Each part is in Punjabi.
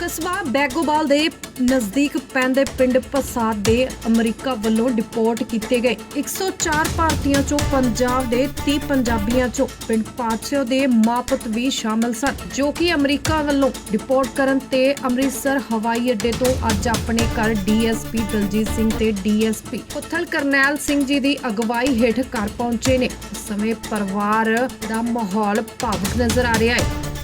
ਕਸਬਾ ਬੈਗੋਵਾਲ ਦੇ ਨਜ਼ਦੀਕ ਪੈਂਦੇ ਪਿੰਡ ਪਸਾਦ ਦੇ ਅਮਰੀਕਾ ਵੱਲੋਂ ਡਿਪੋਰਟ ਕੀਤੇ ਗਏ। 104 ਭਾਰਤੀਆਂ ਚੋਂ ਪੰਜਾਬ ਦੇ 30 ਪੰਜਾਬੀਆਂ ਚੋਂ ਪਿੰਡ ਪਾਛਿਓ ਦੇ ਮਾਪਤ ਵੀ ਸ਼ਾਮਲ ਸਨ, ਜੋ ਕਿ ਅਮਰੀਕਾ ਵੱਲੋਂ ਡਿਪੋਰਟ ਕਰਨ ਤੇ ਅੰਮ੍ਰਿਤਸਰ ਹਵਾਈ ਅੱਡੇ ਤੋਂ ਅੱਜ ਆਪਣੇ ਘਰ ਡੀਐਸਪੀ ਦਲਜੀਤ ਸਿੰਘ ਤੇ ਡੀਐਸਪੀ ਪੁੱਥਲ ਕਰਨੈਲ ਸਿੰਘ ਜੀ ਦੀ ਅਗਵਾਈ ਹੇਠ ਘਰ ਪਹੁੰਚੇ ਨੇ। ਸਮੇਂ ਪਰਿਵਾਰ ਦਾ ਮਾਹੌਲ ਭਾਵੁਕ ਨਜ਼ਰ ਆ ਰਿਹਾ ਹੈ।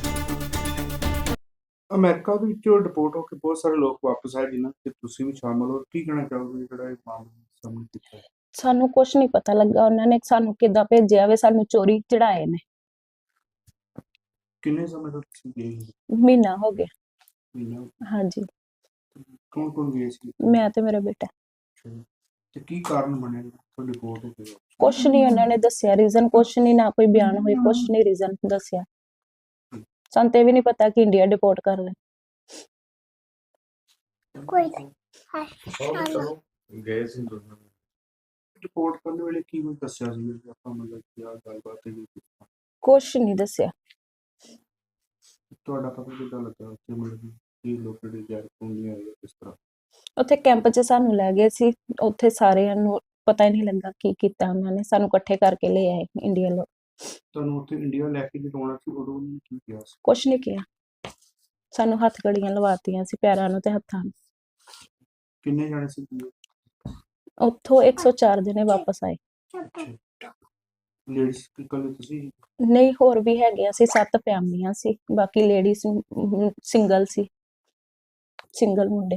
ਅਮਰੀਕਾ ਦੇ ਵਿੱਚੋਂ ਡਿਪੋਰਟ ਹੋ ਕੇ ਬਹੁਤ ਸਾਰੇ ਲੋਕ ਵਾਪਸ ਆਏ ਜਿਨ੍ਹਾਂ ਤੇ ਤੁਸੀਂ ਵੀ ਸ਼ਾਮਲ ਹੋ। ਕੀ ਕਹਿਣਾ ਚਾਹੋਗੇ ਜਿਹੜਾ ਇਹ ਮਾਮਲਾ ਸਾਹਮਣੇ ਕੀਤਾ ਹੈ? ਸਾਨੂੰ ਕੁਝ ਨਹੀਂ ਪਤਾ ਲੱਗਾ। ਉਹਨਾਂ ਨੇ ਸਾਨੂੰ ਕਿੱਦਾਂ ਭੇਜਿਆ ਵੇ? ਸਾਨੂੰ ਚੋਰੀ ਚੜਾਏ ਨੇ। ਕਿੰਨੇ ਸਮੇਂ ਤੋਂ ਤੁਸੀਂ ਗਏ ਸੀ? ਮਹੀਨਾ ਹੋ ਗਿਆ। ਮਹੀਨਾ ਹਾਂਜੀ। ਕੌਣ ਕੌਣ ਗਏ ਸੀ? ਮੈਂ ਤੇ ਮੇਰਾ ਬੇਟਾ। ਤੇ ਕੀ ਕਾਰਨ ਬਣਿਆ ਤੁਹਾਡੇ ਡਿਪੋਰਟ ਹੋ ਕੇ ਕੁਝ ਨਹੀਂ ਉਹਨਾਂ ਨੇ ਦੱਸਿਆ ਰੀਜ਼ਨ ਕੁਝ ਨਹੀਂ ਨਾ ਕੋਈ ਬਿਆਨ ਹੋਈ ਕੁਝ ਨਹੀਂ ਰੀਜ਼ਨ ਦੱਸਿਆ। ਸਾਨੂੰ ਤੇ ਵੀ ਨਹੀਂ ਪਤਾ ਕਿ ਇੰਡੀਆ ਡਿਪੋਰਟ ਕਰ ਰਹੇ। ਕੋਈ ਨਹੀਂ ਗਏ ਸੀ ਦੋਨੋਂ ਰਿਪੋਰਟ ਕਰਨ ਵੇਲੇ ਕੀ ਕੁਝ ਦੱਸਿਆ ਸੀ ਕਿ ਆਪਾਂ ਮਤਲਬ ਕੀ ਆ ਗੱਲਬਾਤ ਹੈ ਕੁਝ ਨਹੀਂ ਦੱਸਿਆ। ਤੁਹਾਡਾ ਪਤਾ ਕਿੱਦਾਂ ਲੱਗਾ ਉੱਥੇ ਮਤਲਬ ਕਿ ਕੀ ਲੋਕ ਜਿਹੜੇ ਜੈਰ ਪੁੰਨੀਆਂ ਆਏ ਕਿਸ ਤਰ੍ਹਾਂ? ਉੱਥੇ ਕੈਂਪ 'ਚ ਸਾਨੂੰ ਲੈ ਗਏ ਸੀ। ਉੱਥੇ ਸਾਰਿਆਂ ਨੂੰ ਪਤਾ ਹੀ ਨਹੀਂ ਲੱਗਾ ਕੀ ਕੀਤਾ ਉਹਨਾਂ ਨੇ। ਸਾਨੂੰ ਇਕੱਠੇ ਕਰਕੇ ਲੈ ਆਏ ਇੰਡੀਆ ਲੋਕ ਤੁਹਾਨੂੰ ਉੱਥੇ ਇੰਡੀਆ ਲੈ ਕੇ ਆਉਣਾ ਸੀ ਉਦੋਂ ਉਹਨੇ ਕੀ ਕਿਹਾ ਸੀ? ਕੁਝ ਨਹੀਂ ਕਿਹਾ। ਸਾਨੂੰ ਹੱਥ ਘੜੀਆਂ ਲਵਾਤੀਆਂ ਸੀ ਪੈਰਾਂ ਨੂੰ ਤੇ ਹੱਥਾਂ ਨੂੰ। ਕਿੰਨੇ ਜਾਣੇ ਸੀ ਤੁਸੀਂ? ਉੱਥੋਂ 104 ਜਣੇ ਵਾਪਸ ਆਏ। ਲੇਡੀਜ਼ ਇਕੱਲੇ ਤੁਸੀਂ? ਨਹੀਂ ਹੋਰ ਵੀ ਹੈਗੇ ਅਸੀਂ ਸੱਤ ਫੈਮਲੀਆਂ ਸੀ ਬਾਕੀ ਲੇਡੀਜ਼ ਸਿੰਗਲ ਸੀ। ਸਿੰਗਲ ਮੁੰਡੇ।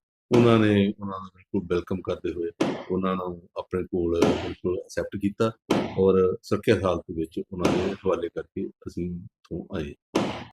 ਉਹਨਾਂ ਨੇ ਉਹਨਾਂ ਦਾ ਬਿਲਕੁਲ ਵੈਲਕਮ ਕਰਦੇ ਹੋਏ ਉਹਨਾਂ ਨੂੰ ਆਪਣੇ ਕੋਲ ਬਿਲਕੁਲ ਐਕਸੈਪਟ ਕੀਤਾ ਔਰ ਸੁਰੱਖਿਅਤ ਹਾਲਤ ਵਿੱਚ ਉਹਨਾਂ ਦੇ ਹਵਾਲੇ ਕਰਕੇ ਅਸੀਂ ਇੱਥੋਂ ਆਏ।